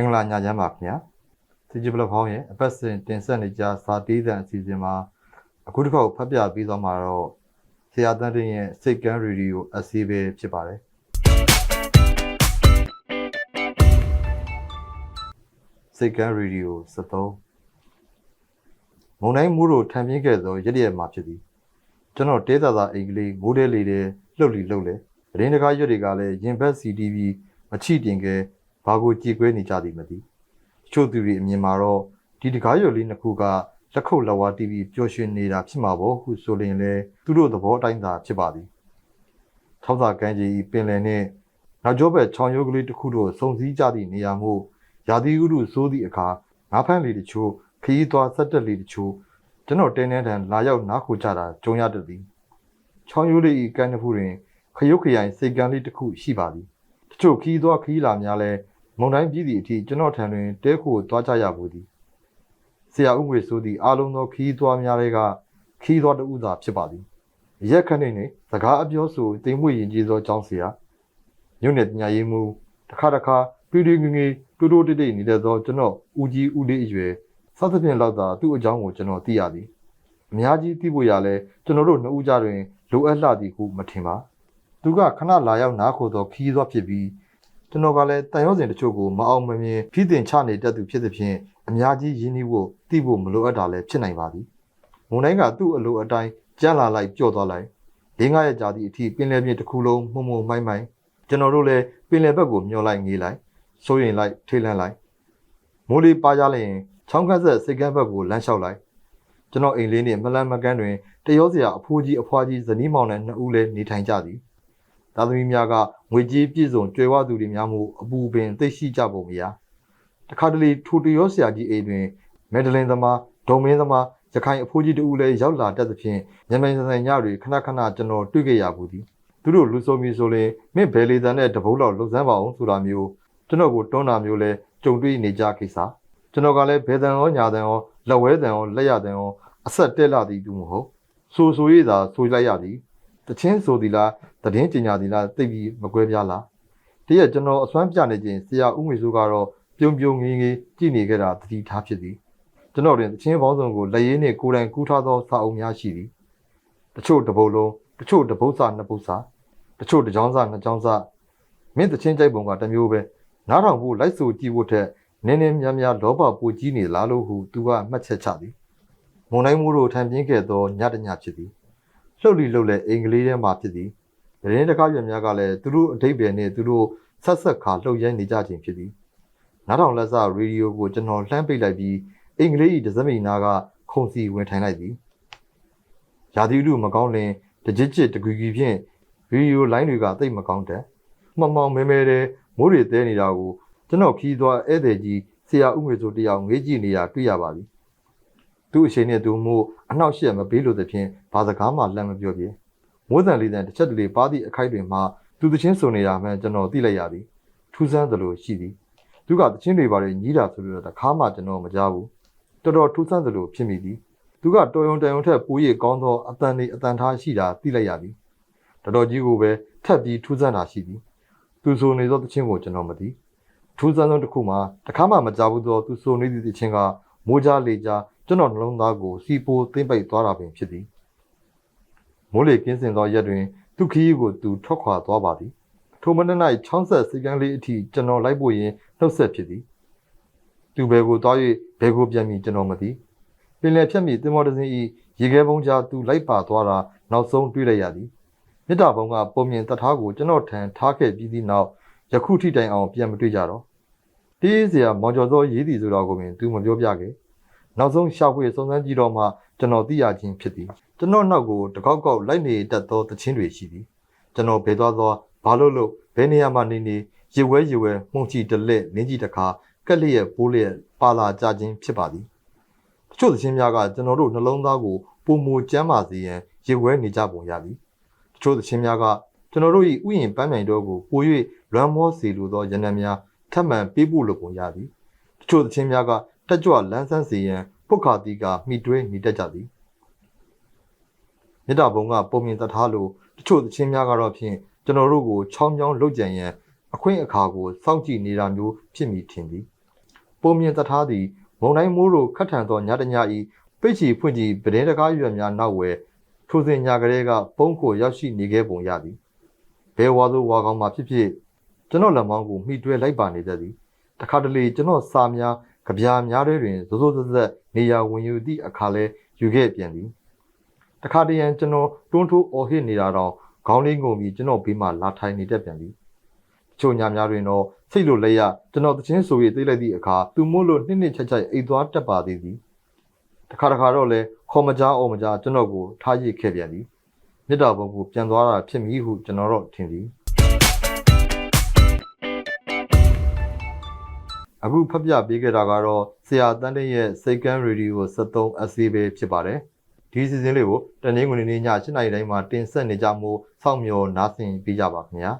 မင်္ဂလာညချမ်းပါခင်ဗျာစီဂျီဘလော့ဖောင်းရဲ့အပတ်စဉ်တင်ဆက်နေကြစာတေးသံအစီအစဉ်မှာအခုတစ်ခေါက်ဖတ်ပြပြီးသွားမှာတော့ဆရာတန်းတင်ရဲ့စိတ်ကန်းရေဒီယိုအစီအပဲဖြစ်ပါတယ်စိတ်ကန်းရေဒီယို73မုံတိုင်းမူးတို့ထံပြင်းခဲ့သောရက်ရက်မှာဖြစ်သည်ကျွန်တော်တဲသာသာအိမ်ကလေးငိုးတဲလေးတဲလှုပ်လီလှုပ်လေရင်းတကားရွက်တွေကလည်းရင်ဘတ် CTV မချိတင်ခဲ့ ဘာကိုကြည်ကွဲနေကြသည်မသိတချို့သူတွေအမြင်မှာတော့ဒီတကားရွက်လေးနှစ်ခုကလက်ခုပ်လက်ဝါး TV ပျော်ရွှင်နေတာဖြစ်မှာပေါ့ဟုဆိုရင်လည်းသူတို့သဘောအတိုင်းသာဖြစ်ပါသည်ထောက်စာကမ်းခြေဤပင်လယ်နှင့်နောက်ကျောဘက်ချောင်းရုပ်ကလေးတစ်ခုတို့စုံစည်းကြသည့်နေရာမှုရာသီဥတုစိုးသည့်အခါငါးဖမ်းလေးတချို့ခရီးသွားဆက်တက်လေးတချို့ကျွန်တော်တင်းနှန်းတန်လာရောက်နားခိုကြတာကြုံရတတ်သည်ချောင်းရိုးလေးဤကမ်းတစ်ခုတွင်ခရုတ်ခရိုင်စိတ်ကမ်းလေးတစ်ခုရှိပါသည်တချို့ခီးသွားခီးလာများလဲ မုံတိုင်းပြည်သည့်အထိကျွန်တော်ထံတွင်တဲခိုသွားကြရဘူးသည်ဆရာဦးငွေဆိုသည့်အားလုံးသောခီးသွားများတွေကခီးသွားတဦးသာဖြစ်ပါသည်ရက်ခဏနေစကားအပြောဆိုတိမ်မွေရင်ကြီးသောကျောင်းဆရာညွန့်နယ်ပညာရေးမှူးတစ်ခါတစ်ခါပြူပြူငငယ်တူတူတိတ်တိတ်နေတဲ့သောကျွန်တော်ဦးကြီးဦးလေးအရွယ်စသဖြင့်လောက်သာသူ့အကြောင်းကိုကျွန်တော်သိရသည်အများကြီးသိဖို့ရလဲကျွန်တော်တို့နှစ်ဦးကြားတွင်လိုအပ်လှသည်ဟုမထင်ပါသူကခဏလာရောက်နားခိုသောခီးသွားဖြစ်ပြီး ကျွန်တော်ကလည်းတန်ရုံးစဉ်တချို့ကိုမအောင်မမြင်ဖိတင်ချနေတတ်သူဖြစ်သဖြင့်အများကြီးရင်းနှီးဖို့သိဖို့မလိုအပ်တာလည်းဖြစ်နိုင်ပါသည်မုန်တိုင်းကသူ့အလိုအတိုင်းကြမ်းလာလိုက်ကြော့သွားလိုက်လေးငါးရက်ကြာသည့်အထိပင်လယ်ပြင်တစ်ခုလုံးမှုံမှုံမိုင်းမိုင်းကျွန်တော်တို့လည်းပင်လယ်ဘက်ကိုမျောလိုက်ငေးလိုက်စိုးရင်လိုက်ထိတ်လန့်လိုက်မိုးလေးပါကြလျင်ချောင်းကပ်ဆက်စိတ်ကန်းဘက်ကိုလမ်းလျှောက်လိုက်ကျွန်တော်အိမ်လေးနှင့်မလန်းမကန်းတွင်တရောစရာအဖိုးကြီးအဖွားကြီးဇနီးမောင်နဲ့နှစ်ဦးလည်းနေထိုင်ကြသည် သားသမီးများကငွေကြေးပြည့်စုံကြွယ်ဝသူတွေများမှုအပူပင်သိရှိကြပုံမရတခါတလေထိုတရောစရာကြီးအိမ်တွင်မက်ဒလင်သမားဒုံမင်းသမားရခိုင်အဖိုးကြီးတူလည်းရောက်လာတတ်သဖြင့်ညမင်စံညတွေခဏခဏကျွန်တော်တွေ့ခဲ့ရဘူးသည်သူတို့လူဆိုမီဆိုရင်မင်းဘယ်လီတန်နဲ့တပုတ်လောက်လှုပ်ဆန်းပါအောင်ဆိုတာမျိုးကျွန်တော်ကိုတွန်းတာမျိုးလဲကြုံတွေ့နေကြကိစ္စကျွန်တော်ကလည်းဘယ်တန်ရောညာတန်ရောလက်ဝဲတန်ရောလက်ရတန်ရောအဆက်တက်လာသည်တူမဟုတ်ဆိုဆိုရသာဆိုလိုက်ရသည် တချင်းဆိုသည်လားတည်င်းကျင်ညာသည်လားသိပြီးမကွဲပြားလားတရက်ကျွန်တော်အစွမ်းပြနေခြင်းဆရာဦးငွေစိုးကတော့ပြုံပြုံငင်းငင်းကြည်နေခဲ့တာတတိထားဖြစ်သည်ကျွန်တော်တွင်တချင်းပေါင်းစုံကိုလက်ရည်နှင့်ကိုယ်တိုင်ကူးထားသောစာအုပ်များရှိသည်တချို့တပုတ်လုံးတချို့တပုတ်စာနှစ်ပုတ်စာတချို့တစ်ကြောင်းစာနှစ်ကြောင်းစာမင်းတချင်းကြိုက်ပုံကတစ်မျိုးပဲနားထောင်ဖို့လိုက်ဆိုကြည့်ဖို့ထက်နည်းနည်းများများလောဘပူကြီးနေလားလို့ဟုသူကမှတ်ချက်ချသည်မုံတိုင်းမိုးတို့ထံပြင်းခဲ့သောညတညဖြစ်သည် လှုပ်လီလှုပ်လဲအင်္ဂလိပ်ထဲမှာဖြစ်သည်ရင်းတကားရွက်များကလည်းသူတို့အတိတ်ပဲနဲ့သူတို့ဆက်ဆက်ခါလှုပ်ရဲနေကြခြင်းဖြစ်သည်နားထောင်လက်စရေဒီယိုကိုကျွန်တော်လှမ်းပိတ်လိုက်ပြီးအင်္ဂလိပ်၏ဒဇမိန်နာကခုံစီဝင်ထိုင်လိုက်သည်ရာသီဥတုမကောင်းလင်တကြစ်ကြစ်တကွီကွီဖြင့်ရေဒီယိုလိုင်းတွေကသိပ်မကောင်းတဲ့မှောင်မှောင်မဲမဲတဲ့မိုးတွေတဲနေတာကိုကျွန်တော်ခီးသွားဧည့်သည်ကြီးဆရာဦးငွေဆိုတယောက်ငေးကြည့်နေတာတွေ့ရပါပြီ သူ့အချိန်နဲ့သူမို့အနောက်ရှက်မပေးလို့သဖြင့်ဘာစကားမှလမ်းမပြောပြေမိုးတန်လေးတန်တစ်ချက်တလေပါသည့်အခိုက်တွင်မှသူတချင်းစုံနေတာမှကျွန်တော်သိလိုက်ရသည်ထူးဆန်းသလိုရှိသည်သူကတချင်းတွေပါလေညီးတာဆိုလို့တခါမှကျွန်တော်မကြားဘူးတော်တော်ထူးဆန်းသလိုဖြစ်မိသည်သူကတော်ရုံတန်ရုံထက်ပိုရကောင်းသောအတန်လေးအတန်ထားရှိတာသိလိုက်ရသည်တော်တော်ကြီးကိုပဲထပ်ပြီးထူးဆန်းတာရှိသည်သူဆိုနေသောတချင်းကိုကျွန်တော်မသိထူးဆန်းဆုံးတစ်ခုမှာတခါမှမကြားဘူးသောသူဆိုနေသည့်တချင်းက မိုးကြားလေကြားကျွန်တော်နှလုံးသားကိုစီပိုသိမ့်ပိတ်သွားတာပင်ဖြစ်သည်မိုးလေကင်းစင်သောရက်တွင်သူခီးကိုသူထွက်ခွာသွားပါသည်ထိုမနက်၌ချောင်းဆက်စီကန်းလေးအထိကျွန်တော်လိုက်ဖို့ရင်နှုတ်ဆက်ဖြစ်သည်သူဘယ်ကိုသွား၍ဘယ်ကိုပြန်မည်ကျွန်တော်မသိပင်လယ်ဖြတ်မည်တင်မော်တစင်းဤရေခဲပုံးကြားသူလိုက်ပါသွားတာနောက်ဆုံးတွေ့လိုက်ရသည်မြစ်တာဘုံကပုံမြင်တထားကိုကျွန်တော်ထံထားခဲ့ပြီးသည့်နောက်ယခုထိတိုင်အောင်ပြန်မတွေ့ကြတော့ တေးစရာမောင်ကျော်သောရေးသည်ဆိုတော့ကိုပင်သူမပြောပြခဲ့နောက်ဆုံးရှာဖွေစုံစမ်းကြည့်တော့မှကျွန်တော်သိရခြင်းဖြစ်သည်ကျွန်တော်နောက်ကိုတကောက်ကောက်လိုက်နေတတ်သောတခြင်းတွေရှိသည်ကျွန်တော်ဘယ်သွားသွားဘာလို့လို့ဘယ်နေရာမှာနေနေရေဝဲရေဝဲမှုန်ချီတလက်နင်းကြီးတခါကက်လျက်ပိုးလျက်ပါလာကြခြင်းဖြစ်ပါသည်တချို့သခြင်းများကကျွန်တော်တို့နှလုံးသားကိုပုံမူကျမ်းပါစေရန်ရေဝဲနေကြပုံရသည်တချို့သခြင်းများကကျွန်တော်တို့၏ဥယျင်ပန်းမြိုင်တော်ကိုပို၍လွမ်းမောစေလိုသောရဏများ ထပ်မံပေးဖို့လိုပုံရသည်တချို့သခြင်းများကတက်ကြွလန်းဆန်းစေရန်ဖုတ်ခါတီကမိတွဲမိတတ်ကြသည်မြစ်တာဘုံကပုံမြင်တထားလိုတချို့သချင်းများကတော့ဖြင့်ကျွန်တော်တို့ကိုချောင်းချောင်းလုတ်ကြံရန်အခွင့်အခါကိုစောင့်ကြည့်နေတာမျိုးဖြစ်မိထင်သည်ပုံမြင်တထားသည်မုံတိုင်းမိုးတို့ခတ်ထန်သောညတညဤပိတ်ချီဖွင့်ကြည့်ပဒင်းတကားရွက်များနောက်ဝဲထိုစဉ်ညာကလေးကပုံကိုရောက်ရှိနေခဲ့ပုံရသည်ဘဲဝါသို့ဝါကောင်းမှဖြစ်ဖြစ် ကျွန်တော်လက်မောင်းကိုမှီတွဲလိုက်ပါနေတတ်သည်တခါတလေကျွန်တော်စာများကြပြားများတွေတွင်ဇိုးဇိုးသက်သက်နေရာဝင်ယူသည့်အခါလဲယူခဲ့ပြန်သည်တခါတရံကျွန်တော်တွန်းထိုးအော်ဟစ်နေတာတော့ခေါင်းလေးငုံပြီးကျွန်တော်ဘေးမှလာထိုင်နေတတ်ပြန်သည်ချိုညာများတွင်တော့စိတ်လိုလက်ရကျွန်တော်တချင်းဆို၍သိလိုက်သည့်အခါသူမို့လို့နှစ်နှစ်ချက်ချက်အိတ်သွားတက်ပါသေးသည်တခါတခါတော့လဲခေါ်မကြားအောင်မကြားကျွန်တော်ကိုထားရစ်ခဲ့ပြန်သည်မြစ်တာဘုံကိုပြန်သွားတာဖြစ်မည်ဟုကျွန်တော်တော့ထင်သည် အခုဖတ်ပြပေးခဲ့တာကတော့ဆရာတန်းတဲ့ရဲ့စိတ်ကန်းရေဒီယို73 SC ပဲဖြစ်ပါတယ်ဒီစီစဉ်လေးကိုတနင်္ဂနွေနေ့ည7:00နာရီတိုင်းမှာတင်ဆက်နေကြမှုစောင့်မျှော်နားဆင်ပေးကြပါခင်ဗျာ